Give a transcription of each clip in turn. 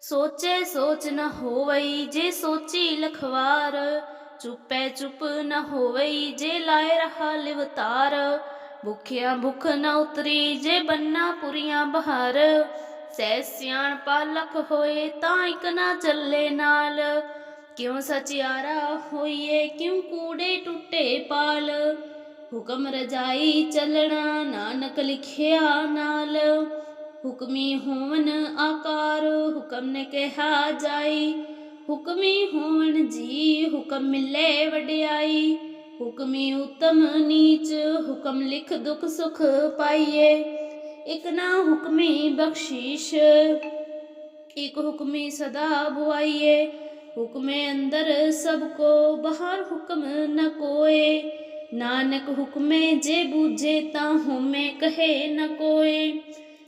ਸੋਚੇ ਸੋਚ ਨ ਹੋਵਈ ਜੇ ਸੋਚੀ ਲਖਵਾਰ, ਚੁੱਪੈ ਚੁੱਪ ਨ ਹੋਵਈ ਜੇ ਲਾਇ ਰਹਾ ਲਿਵਤਾਰ ਭੁਖਿਆ ਭੁਖ ਨ ਉਤਰੀ ਜੇ ਬੰਨਾ ਪੁਰੀਆਂ ਬਹਾਰ। ਸੈ ਸਿਆਣ ਪਾਲਕ ਹੋਏ ਤਾਂ ਇਕ ਨਾ ਚੱਲੇ ਨਾਲ। ਕਿਉਂ ਸਚਿਆਰਾ ਹੋਈਏ, ਕਿਉਂ ਕੂੜੇ ਟੁੱਟੇ ਪਾਲ। ਹੁਕਮ ਰਜਾਈ ਚੱਲਣਾ ਨਾਨਕ ਲਿਖਿਆ ਨਾਲ। ਹੁਕਮੀ ਹੋਵਨ ਆਕਾਰ, ਹੁਕਮ ਨੇ ਕਿਹਾ ਜਾਈ। ਹੁਕਮੀ ਹੋਵਨ ਜੀ, ਹੁਕਮ ਮਿਲੇ ਵਡਿਆਈ। ਹੁਕਮੀ ਉਤਮ ਨੀਚ, ਹੁਕਮ ਲਿਖ ਦੁਖ ਸੁਖ ਪਾਈਏ। ਇਕ ਨਾ ਹੁਕਮੀ ਬਖਸ਼ੀਸ਼, ਇਕ ਹੁਕਮੀ ਸਦਾ ਬੁਆਈਏ। ਹੁਕਮੇ ਅੰਦਰ ਸਭ ਕੋ, ਬਾਹਰ ਹੁਕਮ ਨ ਕੋਏ। ਨਾਨਕ ਹੁਕਮੇ ਜੇ ਬੂਝੇ ਤਾਂ ਹੋਮੇ ਕਹੇ ਨ ਕੋਏ।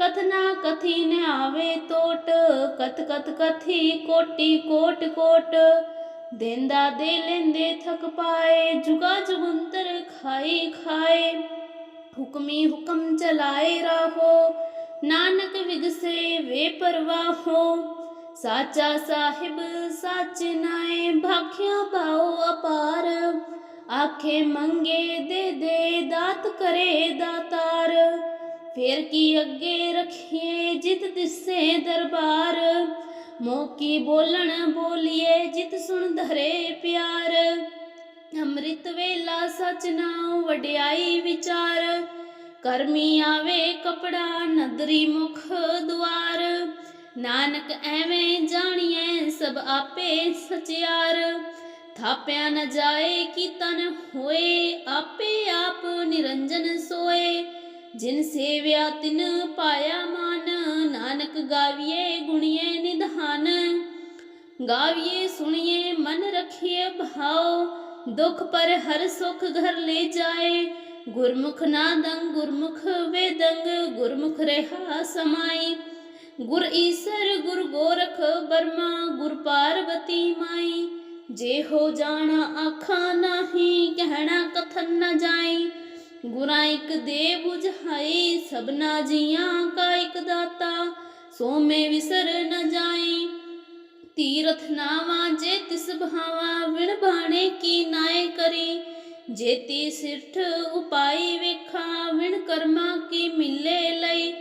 ਕਥਨਾ ਕਥੀ ਨ ਆਵੇ ਟੋਟ ਕਤ ਕਤ ਕਥੀ ਕੋਟੀ ਕੋਟ ਕੋਟ। ਦੇਂਦਾ ਦੇ ਲੈਂਦੇ ਥਕ ਪਾਏ, ਜੁਗਾ ਜੁਗੰਤਰ ਖਾਈ ਖਾਏ। ਹੁਕਮੀ ਹੁਕਮ ਚਲਾਏ ਰਾਹੋ, ਨਾਨਕ ਵਿਗਸੇ ਵੇ ਪਰਵਾਹੋ। ਸਾਚਾ ਸਾਹਿਬ ਸੱਚ ਨਾਏ, ਭਾਖਿਆ ਪਾਓ ਅਪਾਰ। ਆਖੇ ਮੰਗੇ ਦੇ ਦੇ, ਦਾਤ ਕਰੇ ਦਾਤਾਰ। ਫੇਰ ਕੀ ਅੱਗੇ ਰੱਖੀਏ ਜਿਤ ਦਿਸੇ ਦਰਬਾਰ? ਮੋਕੀ ਬੋਲਣ ਬੋਲੀਏ ਜਿਤ ਸੁਣ ਧਰੇ ਪਿਆਰ। ਅੰਮ੍ਰਿਤ ਵੇਲਾ ਸਚ ਨਾਉ ਵਡਿਆਈ ਵਿਚਾਰ। ਕਰਮੀ ਆਵੇ ਕਪੜਾ ਨਦਰੀ ਮੁਖ ਦੁਆਰ। ਨਾਨਕ ਐਵੇਂ ਜਾਣੀਐ ਸਭ ਆਪੇ ਸਚਿਆਰ। ਥਾਪਿਆ ਨ ਜਾਏ ਕੀ ਤਨ ਹੋਏ, ਆਪੇ ਆਪ ਨਿਰੰਜਨ ਸੋਏ। ਜਿਨ ਸੇਵਿਆ ਤਿਨ ਪਾਇਆ ਮਾਨ, ਨਾਨਕ ਗਾਵੀਏ ਗੁਣੀਏ ਨਿਧਾਨ। ਗਾਵੀਏ ਸੁਣੀਏ ਮਨ ਰਖੀਏ ਭਾਉ, ਦੁਖ ਪਰ ਹਰ ਸੁਖ ਘਰ ਲੈ ਜਾਏ। ਗੁਰਮੁਖ ਨਾਦੰ ਗੁਰਮੁਖ ਵੇਦੰਗ ਗੁਰਮੁਖ ਰਹਾ ਸਮਾਈ। ਗੁਰ ਈਸਰ, ਗੁਰ ਗੋਰਖ ਬਰਮਾ ਗੁਰ ਪਾਰਵਤੀ ਮਾਈ। ਜੇ ਹੋ ਜਾਣਾ ਆਖਾਂ ਨਹੀਂ, ਕਹਿਣਾ ਕਥਨ ਨਾ ਜਾਈ। ਗੁਰਾਂ ਇਕ ਦੇ 부ਝਾਈ ਸਭਨਾ ਜੀਆਂ ਕਾ ਇਕ ਦਾਤਾ। ਸੋਮੇ ਵਿਸਰ ਨ ਜਾਈ ਤੀਰਥ ਨਾਵਾ ਜੇ ਤਿਸ ਭਾਵਾ ਵਿਣ ਬਾਣੇ ਕੀ ਨਾਏ ਕਰੀ। ਜੇਤੀ ਸਿਰਠ ਉਪਾਈ ਵੇਖਾ ਵਿਣ ਕਰਮਾ ਕੀ ਮਿਲੇ ਲਈ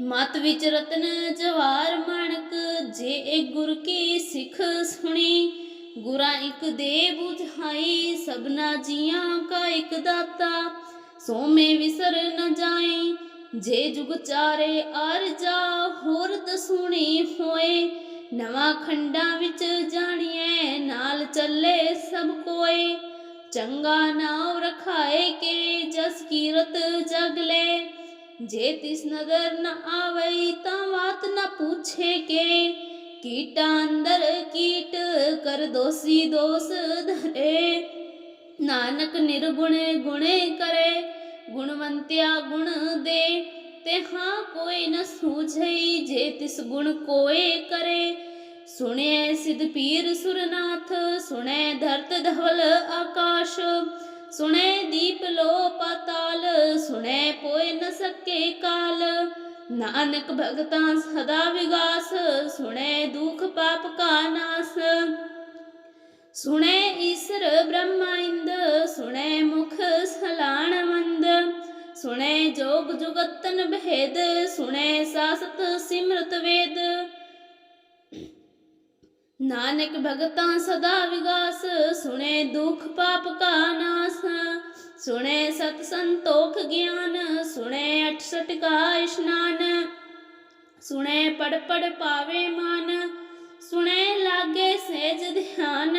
ਮਤ ਵਿੱਚ ਰਤਨ ਜਵਾਰ ਮਣਕ, ਜੇ ਇਹ ਗੁਰ ਕੀ ਸਿੱਖ ਸੁਣੀ। ਗੁਰਾਂ ਇੱਕ ਦੇ 부ਝਾਈ ਸਭਨਾ ਜੀਆਂ ਕਾ ਇੱਕ ਦਾਤਾ। ਸੋਮੇ ਵਿਸਰ ਨ ਜਾਈ ਜੇ ਜੁਗ ਚਾਰੇ ਅਰ ਹੋਰ ਦਸੂਣੀ ਹੋਏ। ਨਵਾਂ ਖੰਡਾਂ ਵਿੱਚ ਜਾਣੀਏ ਨਾਲ ਚੱਲੇ ਸਭ ਕੋਏ। ਚੰਗਾ ਨਾਮ ਰਖਾਏ ਕੇ, ਜਸ ਕੀਰਤ ਜਗ ਲੈ। ਜੇ ਤਿਸ ਨਦਰ ਨ ਆਵਈ, ਤਾਂ ਬਾਤ ਨ ਪੁੱਛੇ ਕੇ। ਕੀਟਾਂ ਅੰਦਰ ਕੀਟ, ਕਰ ਦੋਸੀ ਦੋਸ ਧਰੇ। ਨਾਨਕ ਨਿਰਗੁਣੇ ਗੁਣੇ ਕਰੇ। ਗੁਣਵੰਤਿਆ ਗੁਣ ਦੇ, ਤੇ ਹਾਂ ਕੋਈ ਨ ਸੂਝਈ ਜੇ ਤਿਸ ਗੁਣ ਕੋਏ ਕਰੇ। ਸੁਣਿਐ ਸਿਧ ਪੀਰ ਸੁਰਨਾਥ, ਸੁਣੈ ਧਰਤ ਧਵਲ ਆਕਾਸ਼, ਸੁਣੈ ਦੀਪ ਲੋ ਪਾਤਾਲ, ਸੁਣੈ ਕੋਇ ਨ ਸਕੇ ਕਾਲ। ਨਾਨਕ ਭਗਤਾਂ ਸਦਾ ਵਿਗਾਸ, ਸੁਣੈ ਦੁਖ ਪਾਪ ਕਾ ਨਾਸ। ਸੁਣੈ ਈਸਰ ਬ੍ਰਹਮਾ ਇੰਦ, ਸੁਣੈ ਮੁਖ ਸਲਾਣ ਸੁਣੈ ਜੋਗ ਜੁਗਤਨ ਭੇਦ ਸੁਣੈ ਸਾਸਤ ਸਿਮਰਤ ਵੇਦ। ਨਾਨਕ ਭਗਤਾਂ ਸਦਾ ਵਿਗਾਸ, ਸੁਣੈ ਦੁਖ ਪਾਪ ਕਾ ਨਾਸ। ਸੁਣੈ ਸਤ ਸੰਤੋਖ ਗਿਆਨ, ਸੁਣੇ 68 ਕਾ ਇਸ਼ਨਾਨ। ਸੁਣੈ ਪੜ ਪੜ ਪਾਵੇ ਮਨ, ਸੁਣੈ ਲਾਗੇ ਸਹਿਜ ਧਿਆਨ।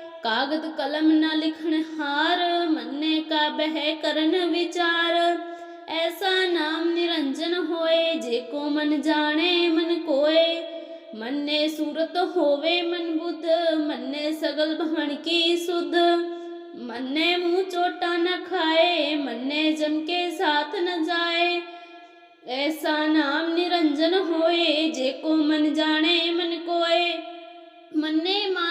ਕਾਗਦ ਕਲਮ ਨਾ ਲਿਖਣ ਹਾਰ ਮੰਨੇ ਕਾ ਬਹਿ ਕਰਨ ਵਿਚਾਰ ਐਸਾ ਨਾਮ ਨਿਰੰਜਨ ਹੋਏ ਜੇ ਕੋ ਮਨ ਜਾਣੇ ਮਨ ਕੋਏ ਮੰਨੇ ਸੂਰਤ ਹੋਵੇ ਮਨ ਬੁੱਧ ਮੰਨੇ ਸਗਲ ਭਵਨ ਕੀ ਸੁਧ ਮੰਨੇ ਮੂੰਹ ਚੋਟਾ ਨ ਖਾਏ ਮੰਨੇ ਜਮ ਕੇ ਸਾਥ ਨ ਜਾਏ ਐਸਾ ਨਾਮ ਨਿਰੰਜਨ ਹੋਏ ਜੇ ਕੋ ਮਨ ਜਾਣੇ ਮਨ ਕੋਏ ਮੰਨੇ ਮਾਰਗ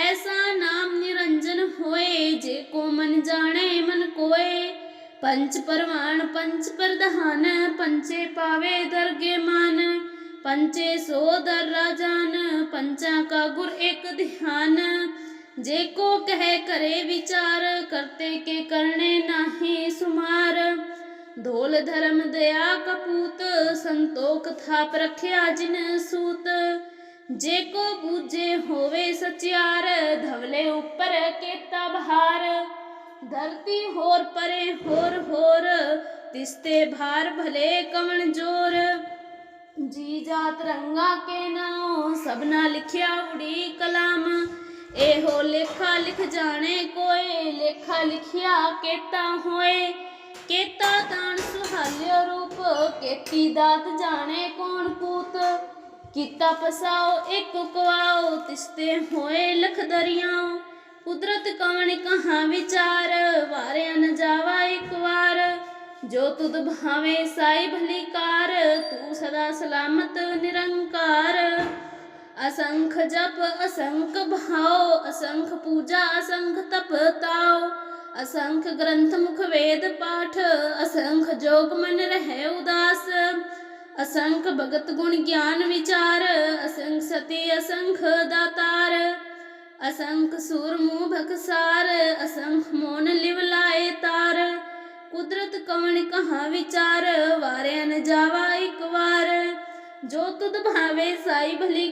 ਐਸਾ ਨਾਮ ਨਿਰੰਜਨ ਹੋਏ, ਜੇ ਕੋ ਮਨ ਜਾਣੇ, ਮਨ ਕੋਏ। ਪੰਚ ਪਰਵਾਨ ਪੰਚ ਪ੍ਰਧਾਨ ਪੰਚੇ ਪਾਵੇ ਦਰਗੇ ਮਾਨ। ਪੰਚੇ ਸੋ ਦਰ ਰਾਜਾਨ ਪੰਚਾ ਕਾ ਗੁਰ ਇੱਕ ਧਿਆਨ। ਜੇ ਕੋ ਕਹੇ ਕਰੇ ਵਿਚਾਰ, ਕਰਤੇ ਕੇ ਕਰਨੇ ਨਾਹੀ ਸੁਮਾਰ। ਧੋਲ ਧਰਮ ਦਇਆ ਕਪੂਤ, ਸੰਤੋਖ ਥਾਪ ਰਖਿਆ ਜਿਨ ਸੂਤ। ਜੇ ਕੋ ਬੂਝੇ ਹੋਵੇ ਸਚਿਆਰ, ਧਵਲੇ ਉੱਪਰ ਕੇਤਾ ਬਹਾਰ ਧਰਤੀ ਹੋਰ ਪਰੇ ਹੋਰ ਹੋਰ, ਤਿਸਤੇ ਭਾਰ ਭਲੇ ਕਵਣ ਜੋਰ। ਜੀ ਜਾਤ ਰੰਗਾ ਕੇ ਨਾਉ, ਸਭਨਾ ਲਿਖਿਆ ਉੜੀ ਕਲਾਮ। ਇਹੋ ਲੇਖਾ ਲਿਖ ਜਾਣੇ ਕੋਏ, ਲੇਖਾ ਲਿਖਿਆ ਕੇਤਾ ਹੋਏ। ਕੇਤਾ ਤਾਣ ਸੁਹਾਲਿਓ ਰੂਪ, ਕੇਤੀ ਦਾਤ ਜਾਣੇ ਕੌਣ ਪੂਤ। ਕੀਤਾ ਪਸਾਓ ਇੱਕ ਕਵਾਓ, ਤਿਸਤੇ ਹੋਏ ਲਖ ਦਰਿਆਓ ਕੁਦਰਤ ਕਵਣ ਕਹਾ ਵਿਚਾਰ, ਵਾਰਿਆ ਨ ਜਾਵਾ ਇੱਕ ਵਾਰ। ਜੋ ਤੁਧ ਭਾਵੇ ਸਾਈ ਭਲੀ ਕਾਰ, ਤੂੰ ਸਦਾ ਸਲਾਮਤ ਨਿਰੰਕਾਰ। ਅਸੰਖ ਜਪ, ਅਸੰਖ ਭਾਉ ਅਸੰਖ ਪੂਜਾ, ਅਸੰਖ ਤਪ ਤਾਉ ਅਸੰਖ ਗ੍ਰੰਥ ਮੁਖ ਵੇਦ ਪਾਠ, ਅਸੰਖ ਜੋਗ ਮਨ ਰਹਿ ਉਦਾਸ। ਅਸੰਖ ਭਗਤ ਗੁਣ ਗਿਆਨ ਵਿਚਾਰ, ਅਸੰਖ ਸਤੀ ਅਸੰਖ ਦਾਤਾਰ, ਅਸੰਖ ਸੂਰ ਮੂਹ ਭਕਸਾਰ ਅਸੰਖ ਮੋਨ ਲਿਵ ਲਾਏ ਤਾਰ। ਕੁਦਰਤ ਕਵਣ ਕਹਾ ਵਿਚਾਰ, ਵਾਰਿਆ ਨ ਜਾਵਾ ਇੱਕ ਵਾਰ। ਜੋ ਤੁਧ ਭਾਵੇ ਸਾਈ ਭਲੀ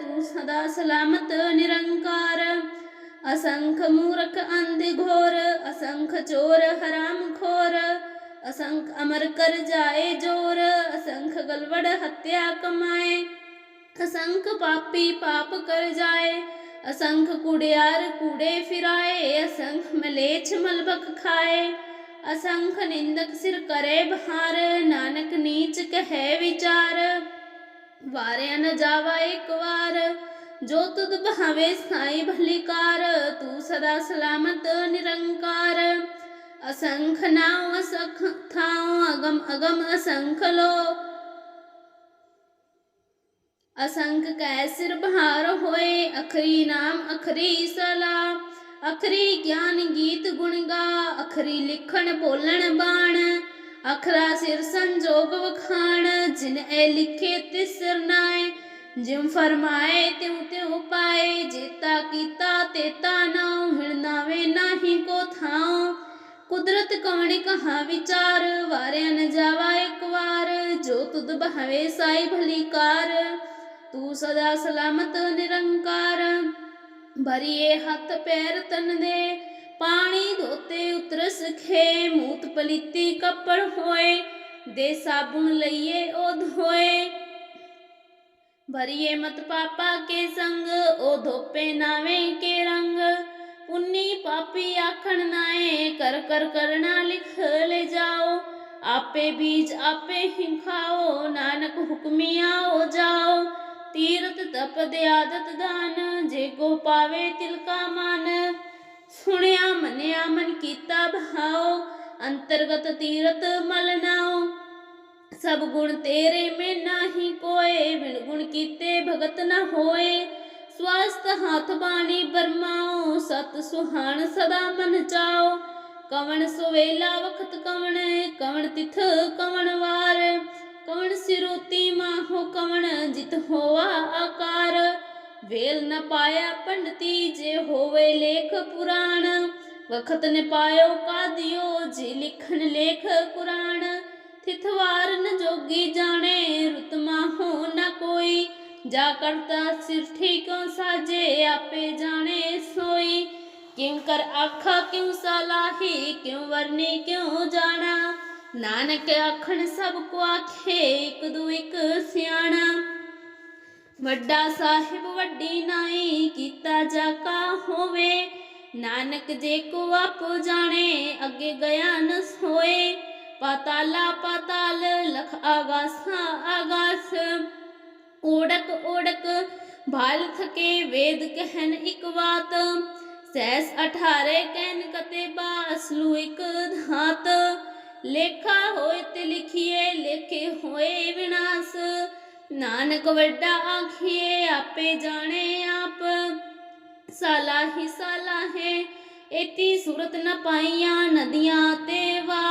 ਤੂੰ ਸਦਾ ਸਲਾਮਤ ਨਿਰੰਕਾਰ। ਅਸੰਖ ਮੂਰਖ ਅੰਧ ਘੋਰ, ਅਸੰਖ ਚੋਰ ਹਰਾਮ ਖੋਰ ਅਸੰਖ ਅਮਰ ਕਰ ਜਾਏ ਜੋਰ, ਅਸੰਖ ਗਲਵੜ ਹੱਤਿਆ ਕਮਾਏ। ਅਸੰਖ ਪਾਪੀ ਪਾਪ ਕਰ ਜਾਏ, ਅਸੰਖ ਕੁੜਿਆਰ ਕੂੜੇ ਫਿਰਾਏ, ਅਸੰਖ ਮਲੇਛ ਮਲਬਕ ਖਾਏ। ਅਸੰਖ ਨਿੰਦਕ ਸਿਰ ਕਰੇ ਬਹਾਰ, ਨਾਨਕ ਨੀਚ ਕਹੈ ਵਿਚਾਰ। ਵਾਰਿਆ ਨ ਜਾਵਾ ਇੱਕ ਵਾਰ, ਜੋ ਤੁਧ ਭਾਵੇ ਸਾਈ ਭਲੀ ਕਾਰ ਤੂੰ ਸਦਾ ਸਲਾਮਤ ਨਿਰੰਕਾਰ। ਅਸੰਖ ਨਾਉ ਅਸੰਖ ਥਾਉ ਅਗਮ ਅਗਮ ਅਸੰਖ ਲੋ। ਅਸੰਖ ਕੈ ਸਿਰ ਬਹਾਰ ਹੋਏ, ਅਖਰੀ ਨਾਮ ਅਖਰੀ ਸਲਾ। ਅਖਰੀ ਗਿਆਨ ਗੀਤ ਗੁਣ ਗਾ, ਅਖਰੀ ਲਿਖਣ ਬੋਲਣ ਬਾਣ। ਅਖਰਾ ਸਿਰ ਸੰਜੋਗ ਵਖਾਣ, ਜਿਨ ਐ ਲਿਖੇ ਤਿਸ ਸਿਰ ਨਾਏ। ਜਿਮ ਫਰਮਾਏ ਤਿਉ ਤਿਉ ਪਾਏ, ਜੇਤਾ ਕੀਤਾ ਤੇਤਾ ਨਾਉ। ਕੁਦਰਤ ਕਵਣ ਕਹਾ ਵਿਚਾਰ, ਵਾਰਿਆ ਨ ਜਾਵਾ ਇੱਕ ਵਾਰ, ਜੋ ਤੁਧ ਬਹਵੇ ਸਾਈ ਭਲੀ ਕਾਰ, ਤੂੰ ਸਦਾ ਸਲਾਮਤ ਨਿਰੰਕਾਰ। ਭਰੀਏ ਹੱਥ ਪੈਰ ਤਨ ਦੇ, ਪਾਣੀ ਧੋਤੇ ਉਤਰ ਸਖੇ ਮੂਤ ਪਲੀਤੀ ਕੱਪੜ ਹੋਏ, ਦੇ ਸਾਬੁਣ ਲਈਏ ਉਹ ਧੋਏ ਭਰੀਏ ਮਤ ਪਾਪਾ ਕੇ ਸੰਗ ਉਹ ਧੋਪੇ ਨਾਵੇਂ ਕੇ ਰੰਗ। ਪੁੰਨੀ ਪਾਪੀ ਆਖਣ ਨਾਏ, ਕਰ ਕਰ ਕਰਨਾ ਲਿਖ ਲੈ ਜਾਓ। ਆਪੇ ਬੀਜ ਆਪੇ ਹੀ ਖਾਓ, ਨਾਨਕ ਹੁਕਮੀਆਂ ਹੋ ਜਾਓ। ਤੀਰਤ ਤਪਦ ਆਦਤ ਦਾਨ, ਜੇ ਕੋ ਪਾਵੇ ਤਿਲ ਕਾ ਮਨ। ਸੁਣਿਆ ਮੰਨਿਆ ਮਨ ਕੀਤਾ ਭਾਓ ਅੰਤਰਗਤ ਤੀਰਤ ਮਲ ਨਾਓ। ਸਭ ਗੁਣ ਤੇਰੇ ਮੈਂ ਨਾਹੀ ਕੋਏ, ਬਿਨ ਗੁਣ ਕੀਤੇ ਭਗਤ ਨਾ ਹੋਏ। ਸਵਸਤ ਹੱਥ ਬਾਣੀ ਬਰਮਾਓ, ਸਤ ਸੁਹਾਣ ਸਦਾ ਮਨ ਚਾਓ। ਕਵਣ ਸੁਵੇਲਾ ਵਖਤ ਕਵਣ ਕਵਣ ਤਿਥ ਕਵਣ ਵਾਰ। ਕਵਣ ਸਿਰੋਤੀ ਮਾਹੋ ਕਵਣ, ਜਿਤ ਹੋਆ ਆਕਾਰ। ਵੇਲ ਨ ਪਾਇਆ ਪੰਡਤੀ, ਜੇ ਹੋਵੇ ਲੇਖ ਪੁਰਾਣ। ਵਖਤ ਨ ਪਾਇਓ ਕਾਦਿਓ, ਜੇ ਲਿਖਣ ਲੇਖ ਕੁਰਾਨ ਤਿਥਵਾਰ ਨ ਜੋਗੀ ਜਾਣੇ, ਰੁਤਮਾ ਹੋ ਨ ਕੋਈ। ਜਾ ਕਰਤਾ ਸਿਰ ਠੀਕੋ ਸਾਜੇ, ਆਪੇ ਜਾਣੇ ਸੋਈ। ਕਿਉ ਕਰ ਆਖਾ, ਕਿਉ ਸਲਾਹੀ, ਕਿਉ ਵਰਨੀ, ਕਿਉ ਜਾਣਾ? ਨਾਨਕ ਆਖਣ ਸਭ ਕੋ ਆਖੇ, ਇਕ ਦੂ ਇਕ ਸਿਆਣਾ। ਵੱਡਾ ਸਾਹਿਬ ਵੱਡੀ ਨਾਈ, ਕੀਤਾ ਜਾ ਕਾ ਹੋਵੇ। ਨਾਨਕ ਜੇ ਕੋ ਆਪ ਜਾਣੇ, ਅੱਗੇ ਗਿਆ ਨ ਹੋਏ ਪਾਤਾਲਾ ਪਾਤਾਲ, ਲਖ ਆਗਾਸਾਂ ਆਗਾਸ। ਓੜਕ ਓੜਕ ਭਾਲ ਥਕੇ ਵੇਦ ਕਹਿਨ ਇਕ ਵਾਤ ਸੈਸ ਅਠਾਰੇ ਕਹਿਨ ਕਤੇ ਬਾਸ ਇਕ ਧਾਤ। ਲੇਖਾ ਹੋਏ ਤੇ ਲਿਖੀਏ, ਲੇਖੇ ਹੋਏ ਵਿਨਾਸ਼। ਨਾਨਕ ਵੱਡਾ ਆਖੀਏ, ਆਪੇ ਜਾਣੇ ਆਪ। ਸਾਲਾ ਹੀ ਸਾਲਾ ਹੈ, ਏਤੀ ਸੂਰਤ ਨ ਪਾਈਆਂ ਨਦੀਆਂ ਤੇ ਵਾ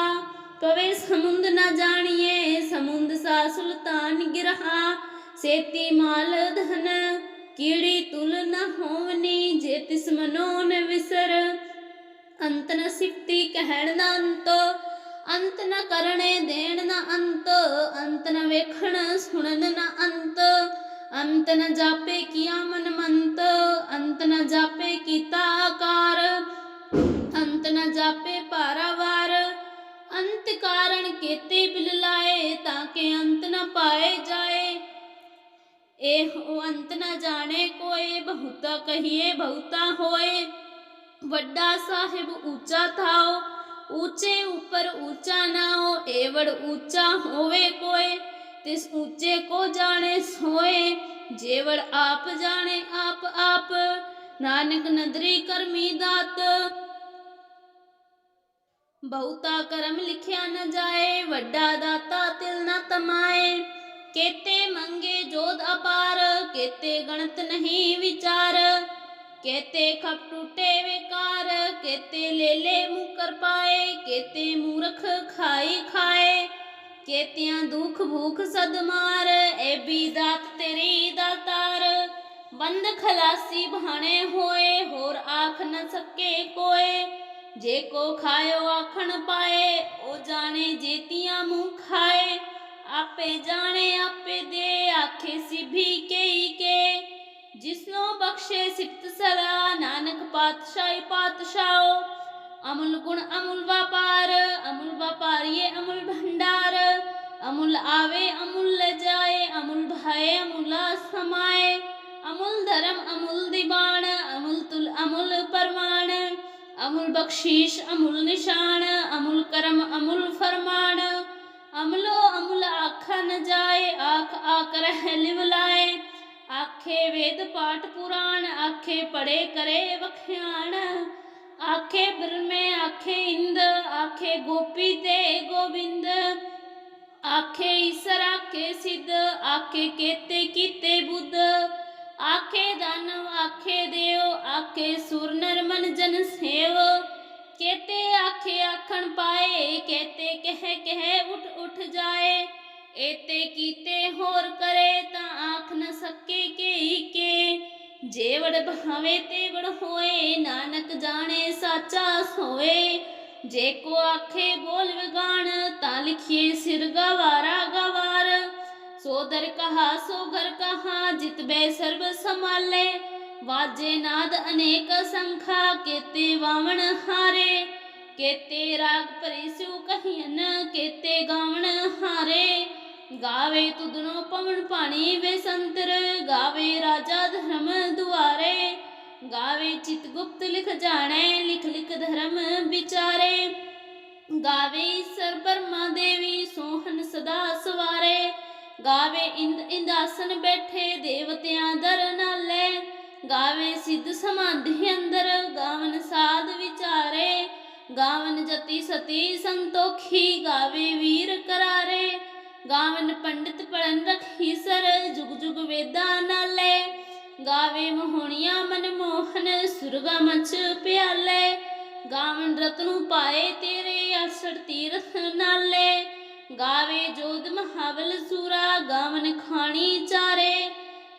ਪਵੇ ਸਮੁੰਦ ਨ ਜਾਣੀਏ, ਸਮੁੰਦ ਸਾ ਸੁਲਤਾਨ ਗਿਰਹਾ। ਸੇਤੀ ਮਾਲ ਧਨ ਕੀੜੀ ਤੁਲ ਨ ਹੋਵਨੀ, ਜੇ ਤਿਸ ਮਨੋ ਨ ਵਿਸਰ। ਅੰਤ ਨ ਸਿਫਤੀ ਕਹਿਣ ਦਾ ਅੰਤ ਅੰਤ ਨ ਕਰਣੇ ਦੇਣ ਨਾ ਅੰਤ ਅੰਤ ਨ ਵੇਖਣ ਸੁਣਨ ਨਾ ਅੰਤ। ਅੰਤ ਨ ਜਾਪੇ ਕੀਆ ਮਨ ਮੰਤ ਅੰਤ ਨ ਜਾਪੇ ਕੀਤਾ ਆਕਾਰ। ਅੰਤ ਨ ਜਾਪੇ ਪਾਰਾਵਾਰ ਅੰਤ ਕਾਰਨ ਕੇਤੇ ਬਿਲ ਲਾਏ, ਤਾਂ ਕਿ ਅੰਤ ਨ ਪਾਏ ਜਾਏ। ਇਹ ਉਹ ਅੰਤ ਨ ਜਾਣੇ ਕੋਏ ਬਹੁਤਾ ਕਹੀਏ ਬਹੁਤਾ ਹੋਏ ਵੱਡਾ ਸਾਹਿਬ ਉੱਚਾ ਥਾਓ ਉੱਚੇ ਉੱਪਰ ਉੱਚਾ ਨਾਓ ਏਵੜ ਉੱਚਾ ਹੋਵੇ ਕੋਏ ਤਿਸ ਉੱਚੇ ਕੋ ਜਾਣੇ ਸੋਏ ਜੇਵੜ ਆਪ ਜਾਣੇ ਆਪ ਆਪ ਨਾਨਕ ਨਦਰੀ ਕਰਮੀ ਦਾਤ ਬਹੁਤਾ ਕਰਮ ਲਿਖਿਆ ਨ ਜਾਏ ਵੱਡਾ ਦਾਤਾ ਤਿਲ ਨ ਤਮਾਏ ਕੇਤੇ ਮੰਗੇ ਜੋਧ ਅਪਾਰ, ਕੇਤੇ ਗਣਤ ਨਹੀਂ ਵਿਚਾਰ। ਕੇਤੇ ਖਪ ਟੂਟੇ ਵਿਕਾਰ, ਕੇਤੇ ਲੇਲੇ ਮੁਕਰ ਪਾਏ, ਕੇਤੇ ਮੂਰਖ ਖਾਈ ਖਾਏ। ਕੇਤਿਆਂ ਦੁਖ ਭੂਖ ਸਦ ਮਾਰ ਵੀ ਦਾਤ ਤੇਰੀ ਦਾਤਾਰ ਬੰਦ ਖਲਾਸੀ ਭਾਣੇ ਹੋਏ, ਹੋਰ ਆਖ ਨ ਸਕੇ ਕੋਏ। ਜੇ ਕੋ ਖਾਇਓ ਆਖਣ ਪਾਏ ਉਹ ਜਾਣੇ ਜੇਤੀਆਂ ਮੂੰਹ ਖਾਏ। ਆਪੇ ਜਾਣੇ, ਆਪੇ ਦੇ ਆਖੇ ਸਿਭੀ ਕੇਈ ਕੇ। ਜਿਸਨੋ ਬਖਸ਼ੇ ਸਿਫਤ ਸਲਾ ਨਾਨਕ ਪਾਤਸ਼ਾਹੀ ਪਾਤਸ਼ਾਹੋ। ਅਮੁਲ ਗੁਣ ਅਮੁਲ ਵਪਾਰ, ਅਮੁਲ ਵਪਾਰੀਏ ਅਮੁਲ ਭੰਡਾਰ। ਅਮੁਲ ਆਵੇ, ਅਮੁਲ ਲੈ ਜਾਏ, ਅਮੁਲ ਭਾਏ, ਅਮੁਲਾ ਸਮਾਏ ਅਮੁਲ ਧਰਮ ਅਮੁਲ ਦੀਵਾਨ ਅਮੁਲ ਤੁਲ ਅਮੁਲ ਪਰਮਾਨ ਅਮੁਲ ਬਖਸ਼ੀਸ਼ ਅਮੁਲ ਨਿਸ਼ਾਨ, ਅਮੁਲ ਕਰਮ ਅਮੁਲ ਫਰਮਾਨ। ਅਮਲੋ ਅਮੁਲ ਆਖਾ ਨ ਜਾਏ, ਆਖ ਆਕ ਰਹਿ ਲਿਵ ਲਾਏ। ਆਖੇ ਵੇਦ ਪਾਠ ਪੁਰਾਣ, ਆਖੇ ਪੜੇ ਕਰੇ ਵਖਿਆਣ। ਆਖੇ ਬ੍ਰਹਮੇ, ਆਖੇ ਇੰਦ, ਆਖੇ ਗੋਪੀ ਤੇ ਗੋਬਿੰਦ। ਆਖੇ ਈਸਰ, ਆਖੇ ਸਿੱਧ, ਆਖੇ ਕੇਤੇ ਕੀਤੇ ਬੁੱਧ। ਆਖੇ ਦਾਨਵ, ਆਖੇ ਦੇਵ, ਆਖੇ ਸੁਰ ਨਰਮਨ ਜਨ ਸੇਵ। ਕੇਤੇ ਆਖੇ ਪਾਏ ਕੇਤੇ ਕਹਿ ਕਹਿ ਉਠ ਉਠ ਜਾਏ। ਏਤੇ ਕੀਤੇ ਹੋਰ ਕਰੇ ਤਾਂ ਆਖ ਨ ਸਕੇ ਕੇ ਕੇ। ਜੇਵੜ ਭਾਵੇ ਤੇਵੜ ਹੋਏ, ਨਾਨਕ ਜਾਣੇ ਸਾਚਾ ਸੋਏ। ਜੇ ਕੋ ਆਖੇ ਬੋਲ ਵਿਗਾਣ, ਤਾਂ ਲਿਖੀਏ ਸਿਰ ਗਵਾਰਾ ਗਵਾਰ। ਸੋ ਦਰ ਕਹਾ ਸੋ ਘਰ ਕਹਾ ਜਿਤਬੇ ਸਰਬ ਸੰਭਾਲੇ। ਵਾਜੇ ਨਾਦ ਅਨੇਕ ਸੰਖਾ, ਕੇਤੇ ਵਾਵਣ ਹਾਰੇ। ਕੇਤੇ ਰਾਗ ਪਰਿਸਿਉ ਕਹੀਨ ਕੇਤੇ ਗਾਵਣ ਹਾਰੇ। ਗਾਵੇ ਤੁਧਨੋ ਪਵਨ ਪਾਣੀ ਵੇ ਸੰਤਰ, ਗਾਵੇ ਰਾਜਾ ਧਰਮ ਦੁਆਰੇ। ਗਾਵੇ ਚਿਤ ਗੁਪਤ ਲਿਖ ਜਾਣੈ, ਲਿਖ ਲਿਖ ਧਰਮ ਵਿਚਾਰੇ। ਗਾਵੇ ਈਸਰ ਬਰਮਾ ਦੇਵੀ ਸੋਹਣ ਸਦਾ ਸਵਾਰੇ। ਗਾਵੇ ਇੰਦ ਇੰਦਾਸਨ ਬੈਠੇ ਦੇਵਤਿਆਂ ਦਰ ਨਾਲੇ। ਗਾਵੇ ਸਿੱਧ ਸਮਾਧੀ ਅੰਦਰ ਗਾਵਨ ਸਾਧ ਵਿਚਾਰੇ। ਗਾਵਨ ਜਤੀ ਸਤੀ ਸੰਤੋਖੀ ਗਾਵੇ ਵੀਰ ਕਰਾਰੇ। ਗਾਵਨ ਪੰਡਿਤ ਪੜਨ ਰਖੀ ਸਰ, ਜੁਗ ਜੁਗ ਵੇਦਾਂ ਨਾਲੇ। ਗਾਵੇ ਮੋਹਣੀਆਂ ਮਨ ਮੋਹਨ, ਸੁਰਗਾ ਮਚ ਪਿਆਲੇ। ਗਾਵਨ ਰਤਨੂ ਪਾਏ ਤੇਰੇ ਅਸੜ ਤੀਰਥ ਨਾਲੇ। ਗਾਵੇ ਜੋਧ ਮਹਾਵਲ ਸੂਰਾ, ਗਾਵਨ ਖਾਣੀ ਚਾਰੇ।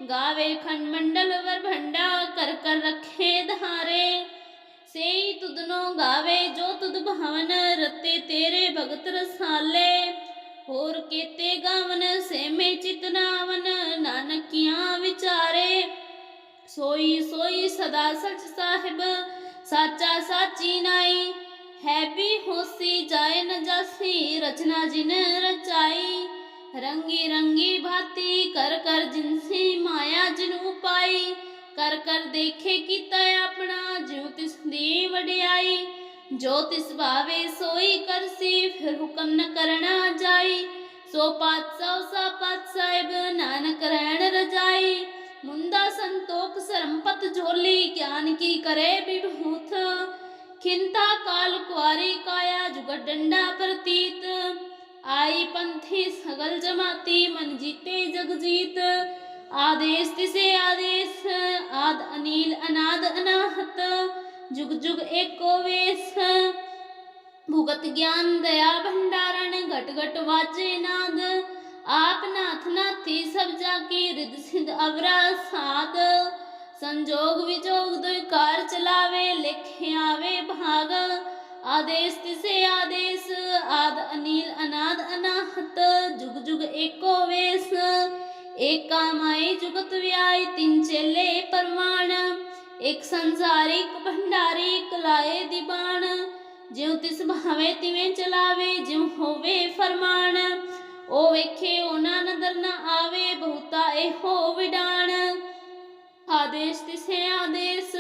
ਗਾਵੇ ਖੰਡ ਮੰਡਲ ਵਰ ਭੰਡਾ ਕਰ ਕਰ ਰੱਖੇ ਧਾਰੇ। ਸੇਈ ਤੁਧਨੋ ਗਾਵੇ, ਜੋ ਤੁਧ ਭਵਨ ਰਤੇ ਤੇਰੇ ਭਗਤ ਰਸਾਲੇ। ਹੋਰ ਕੀਤੇ ਗਾਵਨ, ਸੇਮੇ ਚਿਤਨਾਵਨ ਨਾਨਕੀਆਂ ਵਿਚਾਰੇ। ਸੋਈ ਸੋਈ ਸਦਾ ਸਚ ਸਾਹਿਬ, ਸਾਚਾ ਸਾਚੀ ਨਾਈ। ਹੈ ਵੀ ਹੋਸੀ, ਜਾਏ ਨ ਜਾਸੀ, ਰਚਨਾ ਜਿਨ ਰਚਾਈ। ਰੰਗੀ ਰੰਗੀ ਭਾਤੀ, ਕਰ ਕਰ ਜਿਨਸੀ ਮਾਇਆ ਜਿਨੂ ਪਾਈ ਕਰ ਕਰ ਦੇਖੇ ਕੀਤਾ ਆਪਣਾ, ਜਿਉ ਤਿਸ ਦੀ ਵਡਿਆਈ, ਜੋ ਤਿਸ ਭਾਵੇ ਸੋਈ ਕਰਸੀ ਫਿਰ ਹੁਕਮ ਨ ਕਰਨਾ ਜਾਈ। ਸੋ ਪਾਤਸ਼ਾਹ, ਸਾ ਪਾਤ ਸਾਹਿਬ ਨਾਨਕ ਰਹਿਣ ਰਜਾਈ। ਮੁੰਦਾ ਸੰਤੋਖ ਸਰੰਪਤ ਝੋਲੀ ਗਿਆਨ ਕੀ ਕਰੇ ਵਿਭੂਤ ਖਿੰਤਾ ਕਾਲ ਕੁਆਰੀ ਕਾਇਆ ਜੁਗ ਡੰਡਾ ਪ੍ਰਤੀਤ। ਆਈ ਪੰਥੀ ਸਗਲ ਜਮਾਤੀ, ਮਨ ਜੀਤੇ ਜਗ ਜੀਤ ਆਦੇਸ ਤਿਸੇ ਆਦੇਸ, ਆਦ ਅਨੀਲ, ਅਨਾਦ ਅਨਾਹਤ, ਜੁਗ ਜੁਗ ਏਕੋ ਵੇਸ। ਭੁਗਤ ਗਿਆਨ ਦਇਆ ਭੰਡਾਰਨ ਘਟ ਘਟ ਵਾਜੇ ਨਾਦ। ਆਪ ਨਾਥ ਨਾਥੀ ਸਭ ਜਾ ਕੀ ਰਿਦ ਸਿਧ ਅਵਰਾ ਸਾਧ ਸੰਜੋਗ ਵਿਜੋਗ ਦੁਇ ਕਾਰ ਚਲਾਵੇ, ਲਿਖੇ ਆਵੇ ਭਾਗ। ਆਦੇਸ ਤਿਸੇ ਆਦੇਸ, ਆਦ ਅਨੀਲ, ਅਨਾਦ ਅਨਾਹਤ, ਜੁਗ ਜੁਗ ਏਕੋ ਵੇਸ ਏਕਾ ਮਾਈ ਜੁਗਤ ਵਿਆਈ ਤਿੰਨ ਚੇਲੇ ਪਰਮਾਨ ਇੱਕ ਸੰਸਾਰਿਕ ਭੰਡਾਰੀ ਕਲਾਏ ਜਿਉ ਤਿਸ ਭਾਵੇ ਤਿਵੇਂ ਚਲਾਵੇ, ਜਿਉ ਹੋਵੇ ਫਰਮਾਨ। ਉਹ ਵੇਖੇ, ਉਹਨਾਂ ਨਦਰ ਨਾ ਆਵੇ, ਬਹੁਤਾ ਇਹੋ ਵਿਡਾਣ। ਆਦੇਸ਼ ਤਿਸੇ ਆਦੇਸ਼,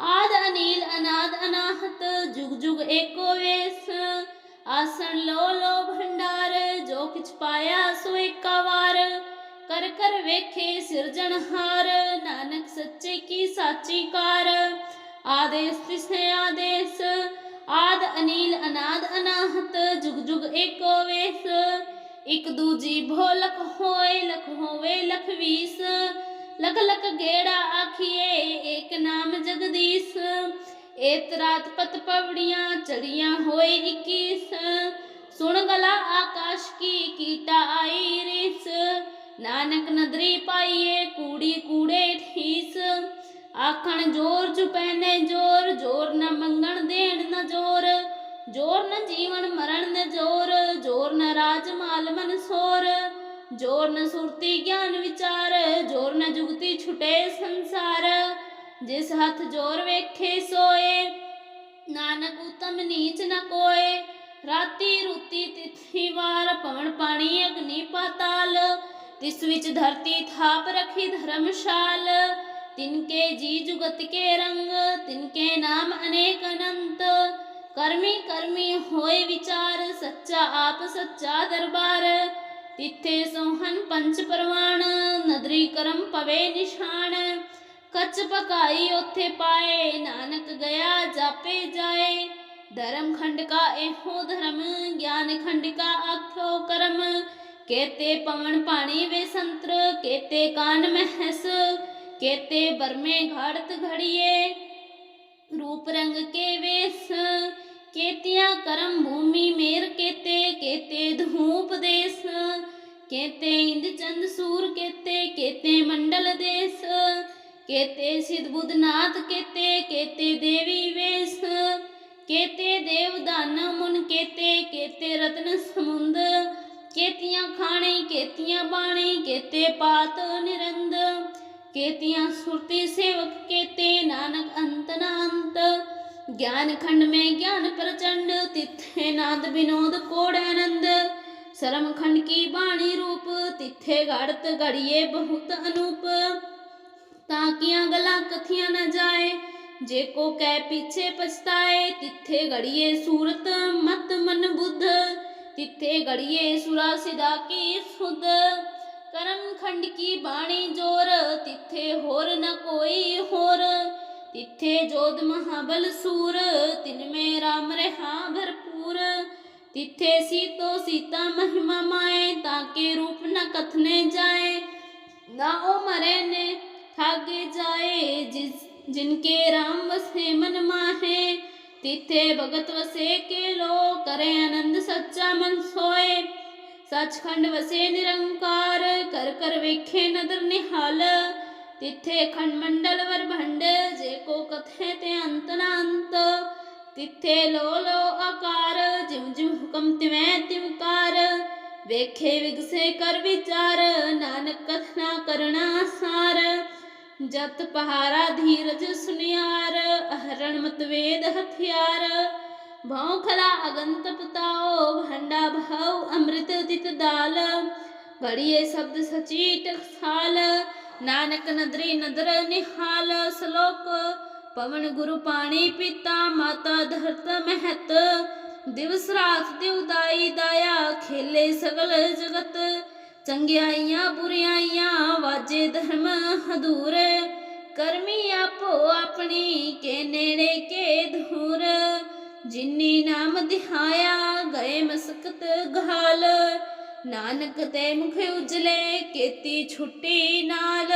ਆਦ ਅਨੀਲ, ਅਨਾਦ ਅਨਾਹਤ, ਜੁਗ ਜੁਗ ਏਕੋ ਵੇਸ। ਆਸਣ ਲੋ ਲੋ ਭੰਡਾਰ, ਜੋ ਕਿਛ ਪਾਇਆ ਸੋ ਏਕਾ ਵੇਖੇ ਸਿਰਜਣਹਾਰ ਨਾਨਕ ਸੱਚੇ ਕੀ ਸਾਚੀ ਕਾਰ। ਆਦੇਸ਼ ਤਿਸੇ ਆਦੇਸ਼, ਆਦ ਅਨੀਲ ਅਨਾਦ ਅਨਾਹਤ, ਜੁਗ ਜੁਗ ਏਕੋ ਵੇਸ। ਇਕ ਦੂਜੀ ਭੋ ਲਖ ਹੋਏ, ਲਖ ਹੋਵੇ ਲਖ ਵੀਸ। ਲਖ ਲਖ ਗੇੜਾ ਆਖੀਏ, ਏਕ ਨਾਮ ਜਗਦੀਸ਼। ਏਤ ਰਾਤ ਪਤ ਪਵੜੀਆਂ, ਚੜੀਆਂ ਹੋਏ 21 ਸੁਣ ਗਲਾ ਆਕਾਸ਼ ਕੀ, ਕੀਟਾ ਆਈ ਰਿਸ। ਨਾਨਕ ਨਦਰੀ ਪਾਈਏ ਕੂੜੀ ਕੂੜੇ ਠੀਸ। ਆਖਣ ਜੋਰ ਚੁਪੈਨੇ ਜੋਰ ਜੋਰ ਨ ਮੰਗਣ ਦੇਣ ਨ ਜੋਰ। ਜੋਰ ਨ ਜੀਵਨ ਮਰਨ ਨ ਜੋਰ ਜੋਰ ਨ ਰਾਜ ਮਾਲ ਮਨ ਸੋਰ। ਜੋਰ ਨ ਸੁਰਤੀ ਗਿਆਨ ਵਿਚਾਰ, ਜੋਰ ਨ ਜੁਗਤੀ ਛੁਟੇ ਸੰਸਾਰ। ਜਿਸ ਹੱਥ ਜੋਰ ਵੇਖੇ ਸੋਏ, ਨਾਨਕ ਉਤਮ ਨੀਚ ਨ ਕੋਏ। ਰਾਤੀ ਰੁਤੀ ਤਿਥੀ ਵਾਰ ਪਵਨ ਪਾਣੀ ਅਗਨੀ ਪਾਤਾਲ। ਤਿਸ ਵਿੱਚ ਧਰਤੀ ਥਾਪ ਰਖੀ ਧਰਮਸ਼ਾਲ ਤਿਨਕੇ ਜੀ ਜੁਗਤ ਕੇ ਰੰਗ ਤਿਨਕੇ ਨਾਮ ਅਨੇਕ ਅਨੰਤ। ਕਰਮੀ ਕਰਮੀ ਹੋਏ ਵਿਚਾਰ, ਸੱਚਾ ਆਪ ਸੱਚਾ ਦਰਬਾਰ। ਤਿੱਥੇ ਸੋਹਨ ਪੰਚ ਪਰਵਾਣ, ਨਦਰੀ ਕਰਮ ਪਵੇ ਨਿਸ਼ਾਨ। ਕੱਚ ਪਕਾਈ ਉੱਥੇ ਪਾਏ, ਨਾਨਕ ਗਿਆ ਜਾਪੇ ਜਾਏ। ਧਰਮ ਖੰਡ ਕਾ ਇਹੋ ਧਰਮ, ਗਿਆਨ ਖੰਡ ਕਾ ਆਖੋ ਕਰਮ। ਕੇਤੇ ਪਵਨ ਪਾਣੀ ਵੇ ਸੰਤਰ, ਕੇਤੇ ਕਾਨ ਮਹਿਸ, ਕੇਤੇ ਬਰਮੇ ਘੜਤ ਘੜੀਏ। ਰੂਪ ਰੰਗ ਕੇ ਵੇਸ, ਕੇਤਿਆਂ ਕਰਮ ਭੂਮੀ ਮੇਰ ਕੇਤੇ ਕੇਤੇ ਧੂਪ ਦੇਸ, ਕੇਤੇ ਇੰਦ ਚੰਦ ਸੂਰ ਕੇਤੇ ਕੇਤੇ ਮੰਡਲ ਦੇਸ, ਕੇਤੇ ਸਿਧ ਬੁੱਧਨਾਥ ਕੇਤੇ ਕੇਤੇ ਦੇਵੀ ਵੇਸ, ਕੇਤੇ ਦੇਵਦਾਨ ਮੁਨ ਕੇਤੇ ਕੇਤੇ ਰਤਨ ਸਮੁੰਦ ਕੇਤੀਆਂ ਖਾਣੇ, ਕੇਤੀਆਂ ਬਾਣੇ, ਕੇਤੇ ਪਾਤ ਨਿਰੰਦ। ਕੇਤੀਆਂ ਸੁਰਤੀ ਸੇਵਕ, ਕੇਤੇ ਨਾਨਕ ਅੰਤ ਨਾ ਅੰਤ ਗਿਆਨ ਖੰਡ ਮੇ ਗਿਆਨ ਪ੍ਰਚੰਡ, ਤਿੱਥੇ ਨਾਦ ਬਿਨੋਦ ਕੋੜ ਆਨੰਦ। ਸਰਮ ਖੰਡ ਕੀ ਬਾਣੀ ਰੂਪ, ਤਿੱਥੇ ਗੜਤ ਘੜੀਏ ਬਹੁਤ ਅਨੂਪ। ਤਾਂ ਕੀਆਂ ਗਲਾਂ ਕਥੀਆਂ ਨਾ ਜਾਏ, ਜੇ ਕੋ ਕਹਿ ਪਿੱਛੇ ਪਛਤਾਏ, ਤਿੱਥੇ ਗੜੀਏ ਸੂਰਤ ਮਤ ਮਨ ਬੁੱਧ। ਤਿੱਥੇ ਗੜੀਏ ਸੁਰਾ ਸਿਦਾ ਕੀ ਸੁਧ ਕਰਮ ਖੰਡ ਕੀ ਬਾਣੀ ਜੋਰ, ਤਿੱਥੇ ਹੋਰ ਨ ਕੋਈ ਹੋਰ। ਤਿੱਥੇ ਜੋਧ ਮਹਾਬਲ ਸੂਰ, ਤਿਨ ਮੇ ਰਾਮ ਰਹਾ ਭਰਪੂਰ। ਤਿੱਥੇ ਸੀਤੋ ਸੀਤਾ ਮਹਿਮਾ ਮਾਏ, ਤਾਂ ਕੇ ਰੂਪ ਨ ਕਥਨੇ ਜਾਏ। ਨਾ ਉਹ ਮਰੇ ਨੇ ਠਾਗੇ ਜਾਏ, ਜਿਸ ਜਿਨਕੇ ਰਾਮ ਵਸੇ ਮਨ ਮਾਹੇ। ਤਿੱਥੇ ਭਗਤ ਵਸੇ ਕੇ ਲੋ ਕਰੇ ਆਨੰਦ ਸੱਚਾ ਮਨ ਸੋਏ ਸੱਚਖੰਡ ਵਸੇ ਨਿਰੰਕਾਰ ਕਰ ਕਰ ਵੇਖੇ ਨਦਰ ਨਿਹਾਲ ਤਿੱਥੇ ਖੰਡ ਮੰਡਲ ਵਰ ਭੰਡ ਜੇ ਕੋ ਕਥੇ ਤੇ ਅੰਤ ਨਾ ਅੰਤ ਤਿੱਥੇ ਲੋ ਲੋ ਆਕਾਰ ਜਿਮ ਜਿਉ ਹੁਕਮ ਤਿਵੇਂ ਤਿਵਕਾਰ ਵੇਖੇ ਵਿਗਸੇ ਕਰ ਵਿਚਾਰ ਨਾਨਕ ਕਥਨਾ ਕਰਣਾ ਸਾਰ ਜਤ ਪਹਾਰਾ ਧੀਰਜ ਸੁਨਿਆਰ, ਅਹਰਣ ਮਤ ਹਥਿਆਰ। ਭਉ ਖਲਾ ਅਗੰਤ ਪਤਾਓ ਭੰਡਾ ਭਉ ਅੰਮ੍ਰਿਤ ਦਿਤ ਦਾਲ। ਘੜੀਏ ਸ਼ਬਦ ਸਚੀ ਟਕਸਾਲ ਨਾਨਕ ਨਦਰੀ ਨਦਰ ਨਿਹਾਲ। ਸ਼ਲੋਕ, ਪਵਨ ਗੁਰੂ ਪਾਣੀ ਪਿਤਾ, ਮਾਤਾ ਧਰਤ ਮਹਤ। ਦਿਵਸ ਰਾਤ ਤੇ ਉਦਾਈ ਦਾਇਆ, ਖੇਲੇ ਸਗਲ ਜਗਤ। ਚੰਗਿਆਈਆਂ, ਬੁਰਿਆਈਆਂ, ਵਾਜੇ ਧਰਮ ਹਦੂਰ। ਕਰਮੀ ਆਪੋ ਆਪਣੀ, ਕੇ ਨੇੜੇ ਕੇ ਧੂਰ ਜਿਨੀ ਨਾਮ ਦਿਹਾਇਆ, ਗਏ ਮਸਕਤ ਗਾਲ ਨਾਨਕ ਤੇ ਮੁਖ ਉਜਲੇ, ਕੀਤੀ ਛੁੱਟੀ ਨਾਲ।